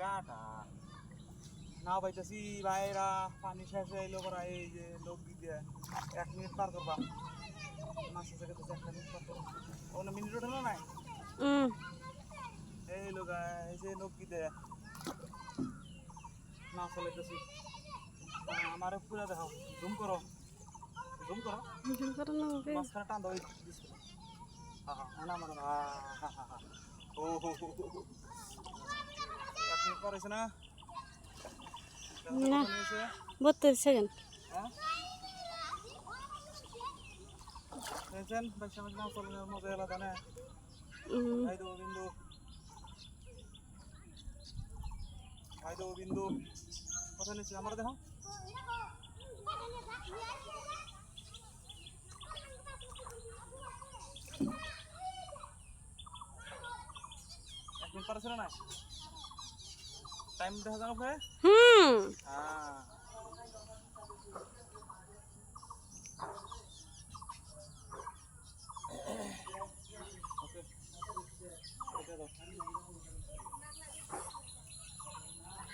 কাটা। না পাইতেছি ভাইরা পানি শেষ হয়ে এলো করা এই যে লোক দিয়ে এক মিনিট পার করবা। মাছ আছে কাছে একটা মিনিট পার করবা। কোনো মিনিট ওঠে না নাই? এই লোক এই যে লোক দিয়ে। না চলাইতেছি আমার পুরা দেখাও। জুম করো। জুম করো। জুম করো না মাঝখানে টান দাও হ্যাঁ হ্যাঁ আমার হ্যাঁ হ্যাঁ হ্যাঁ ও হো হো এক পর হয়েছে না? না। বত্রিশ সেকেন্ড। হ্যাঁ? দেখছেন? মজা না? ভাই দেবো বিন্দু। ভাই দেবো বিন্দু। কোথায় নিচ্ছি আমার দেখো। এক মিনিট পারছে না? टाइम हम्म। হুম